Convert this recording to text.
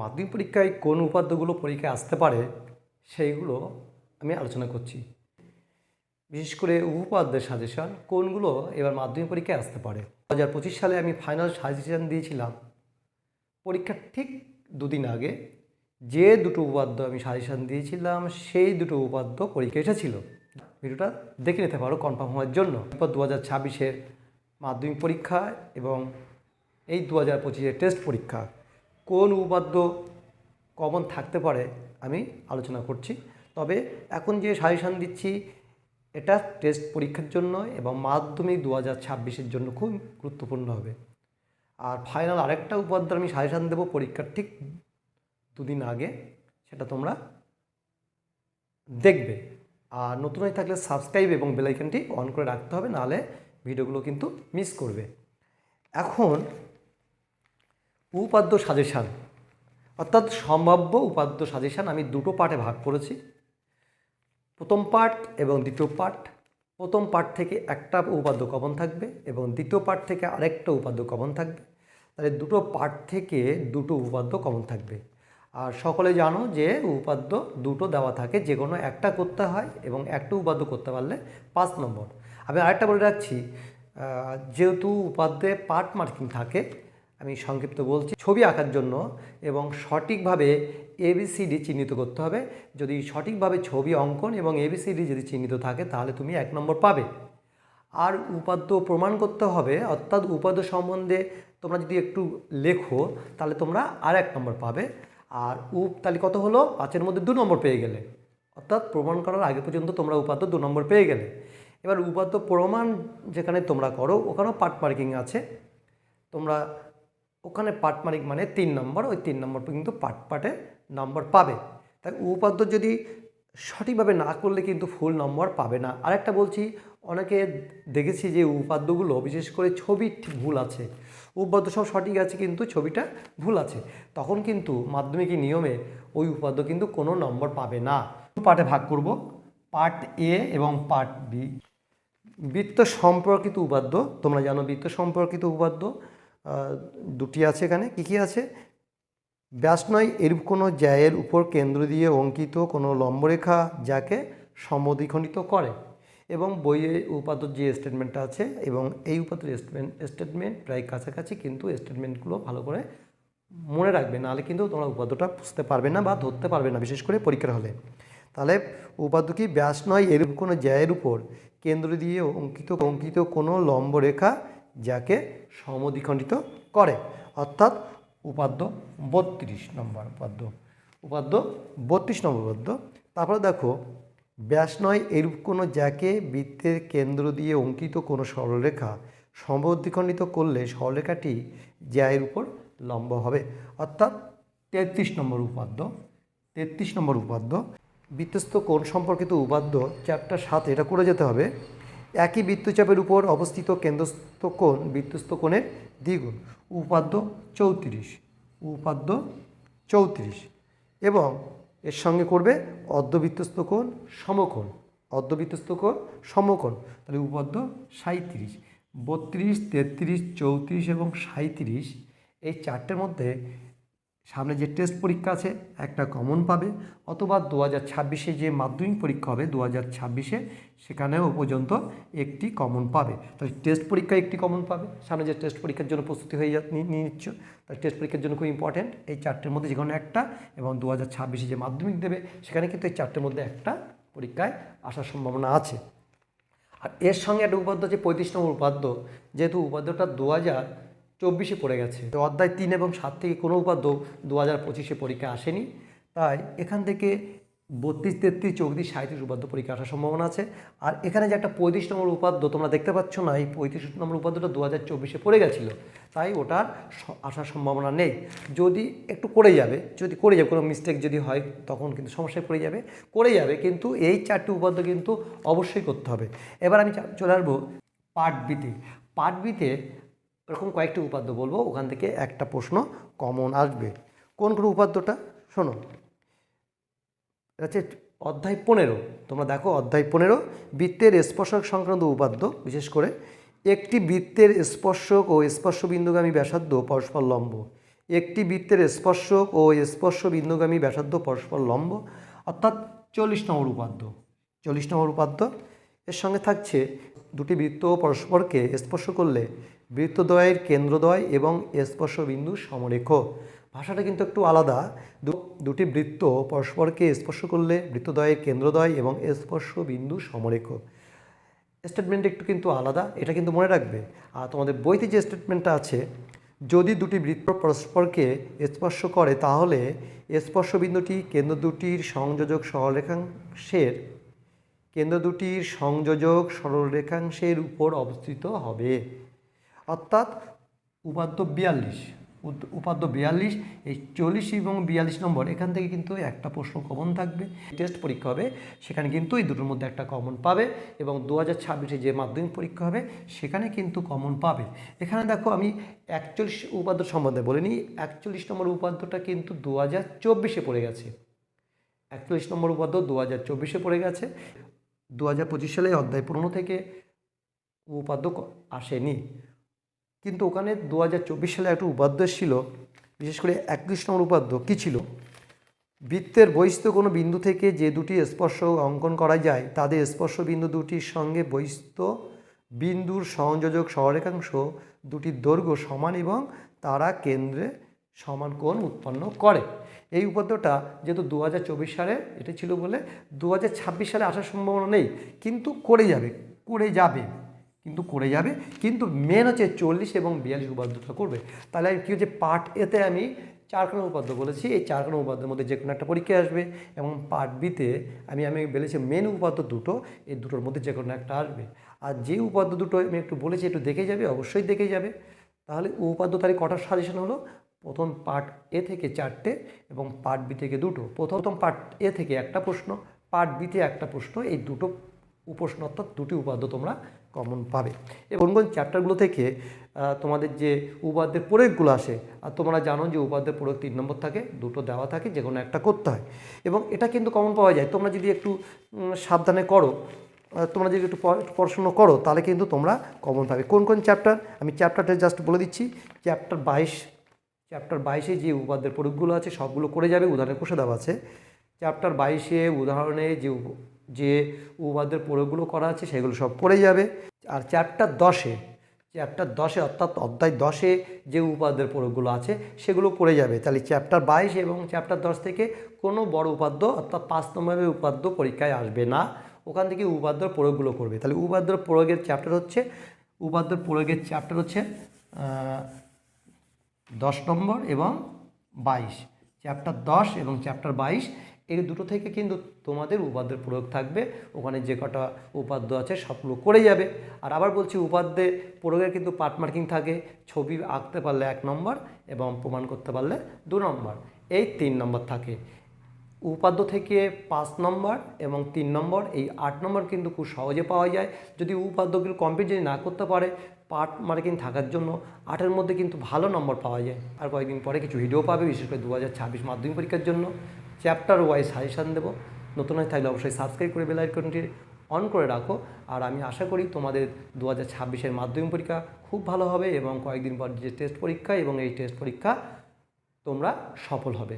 মাধ্যমিক পরীক্ষায় কোন উপাদ্যগুলো পরীক্ষায় আসতে পারে, সেইগুলো আমি আলোচনা করছি। বিশেষ করে উপপাদ্যের সাজেশন কোনগুলো এবার মাধ্যমিক পরীক্ষায় আসতে পারে। দু হাজার পঁচিশ সালে আমি ফাইনাল সাজেশন দিয়েছিলাম। পরীক্ষার ঠিক দুদিন আগে যে দুটো উপাদ্য আমি সাজেশন দিয়েছিলাম, সেই দুটো উপাদ্য পরীক্ষা এসেছিল। ভিডিওটা দেখে নিতে পারো কনফার্ম হওয়ার জন্য। এরপর দু হাজার ছাব্বিশের মাধ্যমিক পরীক্ষা এবং এই দু হাজার পঁচিশের টেস্ট পরীক্ষা। কোন উপাদ্য কমন থাকতে পারে আমি আলোচনা করছি। তবে এখন যে সাজেশান দিচ্ছি, এটা টেস্ট পরীক্ষার জন্য এবং মাধ্যমিক দু হাজার ছাব্বিশের জন্য খুব গুরুত্বপূর্ণ হবে। আর ফাইনাল আরেকটা উপাদ্য আমি সাজেশান দেবো পরীক্ষার ঠিক দুদিন আগে, সেটা তোমরা দেখবে। আর নতুন হয়ে থাকলে সাবস্ক্রাইব এবং বেলাইকনটি অন করে রাখতে হবে, নাহলে ভিডিওগুলো কিন্তু মিস করবে। এখন উপাদ্য সাজেশান। অর্থাৎ সম্ভাব্য উপাদ্য সাজেশান আমি দুটো পার্টে ভাগ করেছি। প্রথম পার্ট এবং দ্বিতীয় পার্ট। প্রথম পার্ট থেকে একটা উপাদ্য কমন থাকবে এবং দ্বিতীয় পার্ট থেকে আরেকটা উপাদ্য কমন থাকবে। তাহলে দুটো পার্ট থেকে দুটো উপাদ্য কমন থাকবে। আর সকলে জানো যে উপাদ্য দুটো দেওয়া থাকে, যে কোনো একটা করতে হয় এবং একটা উপাদ্য করতে পারলে পাঁচ নম্বর। আমি আরেকটা বলে রাখছি যেহেতু উপাদ্যে পার্ট মার্কিং থাকে আমি সংক্ষিপ্ত বলছি, ছবি আঁকার জন্য এবং সঠিকভাবে এবিসিডি চিহ্নিত করতে হবে। যদি সঠিকভাবে ছবি অঙ্কন এবং এবিসিডি যদি চিহ্নিত থাকে, তাহলে তুমি এক নম্বর পাবে। আর উপাদ্য প্রমাণ করতে হবে, অর্থাৎ উপাদ্য সম্বন্ধে তোমরা যদি একটু লেখো, তাহলে তোমরা আর এক নম্বর পাবে। আর উপ তাহলে কত হলো? পাঁচের মধ্যে দু নম্বর পেয়ে গেলে। অর্থাৎ প্রমাণ করার আগে পর্যন্ত তোমরা উপাদ্য দু নম্বর পেয়ে গেলে। এবার উপাদ্য প্রমাণ যেখানে তোমরা করো, ওখানেও পার্ট মার্কিং আছে। তোমরা ওখানে পার্ট মার্কিং মানে তিন নম্বর, ওই তিন নম্বর কিন্তু পার্ট পার্টে নম্বর পাবে। তাই উপাদ্য যদি সঠিকভাবে না করলে কিন্তু ফুল নম্বর পাবে না। আরেকটা বলছি, অনেকে দেখেছি যে উপাদ্যগুলো, বিশেষ করে ছবি ভুল আছে, উপাদ্য সব সঠিক আছে কিন্তু ছবিটা ভুল আছে, তখন কিন্তু মাধ্যমিকের নিয়মে ওই উপাদ্য কিন্তু কোনো নম্বর পাবে না। পার্টে ভাগ করব পার্ট এ এবং পার্ট বি। বৃত্ত সম্পর্কিত উপাদ্য, তোমরা জানো বৃত্ত সম্পর্কিত উপাদ্য। দুটি আছে এখানে, কী কী আছে? ব্যাস নয় এরূপ কোনো জ্যায়ের উপর কেন্দ্র দিয়ে অঙ্কিত কোনো লম্বরেখা যাকে সমদ্বিখণ্ডিত করে। এবং বইয়ে উপাদ্য যে স্টেটমেন্টটা আছে, এবং এই উপাদ্যের স্টেটমেন্ট স্টেটমেন্ট প্রায় কাছাকাছি কিন্তু স্টেটমেন্টগুলো ভালো করে মনে রাখবে। নাহলে কিন্তু তোমরা উপাদ্যটা বুঝতে পারবে না বা ধরতে পারবে না, বিশেষ করে পরীক্ষার হলে। তাহলে উপাদ্য কি ব্যাস নয় এরূপ কোনো জ্যায়ের উপর কেন্দ্র দিয়ে অঙ্কিত অঙ্কিত কোনো লম্বরেখা যাকে সমদ্বিখণ্ডিত করে। অর্থাৎ উপাদ্য বত্রিশ নম্বর উপাদ্য। উপাদ্য বত্রিশ নম্বর উপাদ্য। তারপরে দেখো, ব্যাস নয় এরূপ কোনো যাকে বৃত্তের কেন্দ্র দিয়ে অঙ্কিত কোনো সরলরেখা সমদ্বিখণ্ডিত করলে সরলরেখাটি জ্যায়ের উপর লম্ব হবে। অর্থাৎ তেত্রিশ নম্বর উপাদ্য। তেত্রিশ নম্বর উপাদ্য। বৃত্তস্থ কোণ সম্পর্কিত উপাদ্য চ্যাপ্টার সাত, এটা করে যেতে হবে। একই বৃত্তচাপের উপর অবস্থিত কেন্দ্রস্থ কোণ বৃত্তস্থ কোণের দ্বিগুণ, উপাদ্য চৌত্রিশ উপাদ্য চৌত্রিশ এবং এর সঙ্গে করবে অর্ধবৃত্তস্থ কোণ, সমকোণ, অর্ধবৃত্তস্থ কোণ, সমকোণ, তাহলে উপাদ্য সাঁত্রিশ বত্রিশ, তেত্রিশ, চৌত্রিশ এবং সাঁত্রিশ এই চারটের মধ্যে সামনে যে টেস্ট পরীক্ষা আছে, একটা কমন পাবে, অথবা দু হাজার ছাব্বিশে যে মাধ্যমিক পরীক্ষা হবে, দু হাজার ছাব্বিশে সেখানেও পর্যন্ত একটি কমন পাবে। তাই টেস্ট পরীক্ষায় একটি কমন পাবে। সামনে যে টেস্ট পরীক্ষার জন্য প্রস্তুতি হয়ে যা নিয়ে নিচ্ছ তাই টেস্ট পরীক্ষার জন্য খুব ইম্পর্ট্যান্ট এই চারটের মধ্যে যে কোনো একটা, এবং দু হাজার ছাব্বিশে যে মাধ্যমিক দেবে, সেখানে কিন্তু এই চারটের মধ্যে একটা পরীক্ষায় আসার সম্ভাবনা আছে। আর এর সঙ্গে একটা উপাদ্য আছে, পঁয়ত্রিশ নম্বর উপাদ্য যেহেতু উপাদ্যটা দু হাজার চব্বিশে পড়ে গেছে। তো অধ্যায় তিন এবং সাত থেকে কোনো উপাদ্য দু হাজার পঁচিশে পরীক্ষা আসেনি। তাই এখান থেকে বত্রিশ, তেত্রিশ, চৌত্রিশ সাঁত্রিশ উপাদ্য পরীক্ষা আসার সম্ভাবনা আছে। আর এখানে যে একটা পঁয়ত্রিশ নম্বর উপাদ্য তোমরা দেখতে পাচ্ছ না, এই পঁয়ত্রিশ নম্বর উপাদ্যটা দু হাজার চব্বিশে পড়ে গেছিল। তাই ওটার আসার সম্ভাবনা নেই। যদি একটু করে যাবে, যদি করে যাবে, কোনো মিস্টেক যদি হয়, তখন কিন্তু সমস্যায় পড়ে যাবে। করে যাবে, কিন্তু এই চারটি উপাদ্য কিন্তু অবশ্যই করতে হবে। এবার আমি চলে আসব পার্ট বিতে পার্ট বিতে এরকম কয়েকটি উপাদ্য বলব, ওখান থেকে একটা প্রশ্ন কমন আসবে। কোন কোন উপাদ্যটা? শোনো হচ্ছে অধ্যায় পনেরো। তোমরা দেখো অধ্যায় পনেরো, বৃত্তের স্পর্শক সংক্রান্ত উপাদ্য, বিশেষ করে একটি বৃত্তের স্পর্শক ও স্পর্শ বিন্দুগামী ব্যাসার্ধ পরস্পর লম্ব। একটি বৃত্তের স্পর্শক ও স্পর্শ বিন্দুগামী ব্যাসার্ধ পরস্পর লম্ব, অর্থাৎ চল্লিশ নম্বর উপাদ্য। চল্লিশ নম্বর উপাদ্য, এর সঙ্গে থাকছে দুটি বৃত্ত পরস্পরকে স্পর্শ করলে বৃত্তদ্বয়ের কেন্দ্রদ্বয় এবং স্পর্শ বিন্দু সমরেখ। ভাষাটা কিন্তু একটু আলাদা। দুটি বৃত্ত পরস্পরকে স্পর্শ করলে বৃত্তদ্বয়ের কেন্দ্রদ্বয় এবং স্পর্শ বিন্দু সমরেখ। স্টেটমেন্ট একটু কিন্তু আলাদা, এটা কিন্তু মনে রাখবে। আর তোমাদের বইতে যে স্টেটমেন্টটা আছে, যদি দুটি বৃত্ত পরস্পরকে স্পর্শ করে, তাহলে স্পর্শ বিন্দুটি কেন্দ্র দুটির সংযোজক সরলরেখাংশের, কেন্দ্র দুটির সংযোজক সরলরেখাংশের উপর অবস্থিত হবে। অর্থাৎ উপাদ্য বিয়াল্লিশ। উপাদ্য বিয়াল্লিশ, এই চল্লিশ এবং বিয়াল্লিশ নম্বর, এখান থেকে কিন্তু একটা প্রশ্ন কমন থাকবে। টেস্ট পরীক্ষা হবে, সেখানে কিন্তু এই দুটোর মধ্যে একটা কমন পাবে এবং দু হাজার যে মাধ্যমিক পরীক্ষা হবে, সেখানে কিন্তু কমন পাবে। এখানে দেখো আমি একচল্লিশ উপাদ্য সম্বন্ধে বলিনি একচল্লিশ নম্বর উপাদ্যটা কিন্তু দু হাজার চব্বিশে পড়ে গেছে। একচল্লিশ নম্বর উপাদ্য দু হাজার চব্বিশে পড়ে গেছে। দু হাজার পঁচিশ সালে অধ্যায় পনেরো থেকে উপাদ্য আসেনি। কিন্তু ওখানে দু হাজার চব্বিশ সালে একটা উপাদ্য ছিল বিশেষ করে একত্রিশ নম্বর উপাদ্য কী ছিল? বৃত্তের বহিস্থ কোনো বিন্দু থেকে যে দুটি স্পর্শ অঙ্কন করা যায়, তাদের স্পর্শ বিন্দু দুটির সঙ্গে বহিস্থ বিন্দুর সংযোজক সহরেখাংশ দুটির দৈর্ঘ্য সমান এবং তারা কেন্দ্রে সমান কোণ উৎপন্ন করে। এই উপাদ্যটা যেহেতু দু হাজার চব্বিশ সালে এটা ছিল বলে দু হাজার ছাব্বিশ সালে আসার সম্ভাবনা নেই, কিন্তু করে যাবে করে যাবে। কিন্তু করে যাবে। কিন্তু মেন হচ্ছে চল্লিশ এবং বিয়াল্লিশ উপাদ্যটা করবে। তাহলে কী হচ্ছে পার্ট এতে আমি চারখানা উপাদ্য বলেছি। এই চারখানা উপাদ্যের মধ্যে যে কোনো একটা পরীক্ষা আসবে এবং পার্ট বিতে আমি আমি বলেছি মেন উপাদ্য দুটো, এই দুটোর মধ্যে যে কোনো একটা আসবে। আর যে উপাদ্য দুটো আমি একটু বলেছি, একটু দেখে যাবে, অবশ্যই দেখে যাবে। তাহলে উপাদ্য তারিখ কটা সাজেশন হলো? প্রথম পার্ট এ থেকে চারটে এবং পার্ট বি থেকে দুটো। প্রথম পার্ট এ থেকে একটা প্রশ্ন পার্ট বিতে একটা প্রশ্ন, এই দুটো উপপ্রশ্ন অর্থাৎ দুটি উপাদ্য তোমরা কমন পাবে। এবং কোন চ্যাপ্টারগুলো থেকে তোমাদের যে উপাদ্যের প্রয়োগগুলো আসে, আর তোমরা জানো যে উপাদ্যের প্রয়োগ তিন নম্বর থাকে, দুটো দেওয়া থাকে যে কোনো একটা করতে হয়। এবং এটা কিন্তু কমন পাওয়া যায়। তোমরা যদি একটু সাবধানে করো তোমরা যদি একটু পড়া- পড়াশুনো করো, তাহলে কিন্তু তোমরা কমন পাবে। কোন কোন চ্যাপ্টার আমি চ্যাপ্টারটা জাস্ট বলে দিচ্ছি। চ্যাপ্টার বাইশ চ্যাপ্টার বাইশে যে উপাদ্যের প্রয়োগগুলো আছে, সবগুলো করে যাবে উদাহরণের কোষে দেওয়া আছে। চ্যাপ্টার বাইশে উদাহরণে যে যে উপাদ্যের প্রয়োগগুলো করা আছে সেগুলো সব পড়ে যাবে। আর চ্যাপ্টার দশে চ্যাপ্টার দশে অর্থাৎ অধ্যায় দশে যে উপাদ্যের প্রয়োগগুলো আছে সেগুলো পড়ে যাবে। তাহলে চ্যাপ্টার বাইশ এবং চ্যাপ্টার দশ থেকে কোনো বড় উপাদ্য অর্থাৎ পাঁচ নম্বরের উপাদ্য পরীক্ষায় আসবে না। ওখান থেকে উপাদ্যর প্রয়োগগুলো করবে। তাহলে উপাদ্যর প্রয়োগের চ্যাপ্টার হচ্ছে উপাদ্যর প্রয়োগের চ্যাপ্টার হচ্ছে দশ নম্বর এবং বাইশ। চ্যাপ্টার দশ এবং চ্যাপ্টার বাইশ এই দুটো থেকে কিন্তু তোমাদের উপাদ্যের প্রয়োগ থাকবে। ওখানে যে কটা উপাদ্য আছে সবগুলো করে যাবে। আর আবার বলছি, উপাদ্যে প্রয়োগের কিন্তু পার্ট মার্কিং থাকে। ছবি আঁকতে পারলে এক নম্বর এবং প্রমাণ করতে পারলে দু নম্বর। এই তিন নম্বর থাকে। উপাদ্য থেকে পাঁচ নম্বর এবং তিন নম্বর, এই আট নম্বর কিন্তু খুব সহজে পাওয়া যায়। যদি উপাদ্যগুলো কমপ্লিট যদি না করতে পারে পার্ট মার্কিং থাকার জন্য আটের মধ্যে কিন্তু ভালো নম্বর পাওয়া যায়। আর কয়েকদিন পরে কিছু ভিডিও পাবে, বিশেষ করে দু হাজার ছাব্বিশ মাধ্যমিক পরীক্ষার জন্য। চ্যাপ্টার ওয়াইজ সাজেশান দেবো। নতুন হয়ে থাকলে অবশ্যই সাবস্ক্রাইব করে বেল আইকনটি অন করে রাখো। আর আমি আশা করি তোমাদের দু হাজার ছাব্বিশের মাধ্যমিক পরীক্ষা খুব ভালো হবে এবং কয়েকদিন পর যে টেস্ট পরীক্ষা এবং এই টেস্ট পরীক্ষা তোমরা সফল হবে।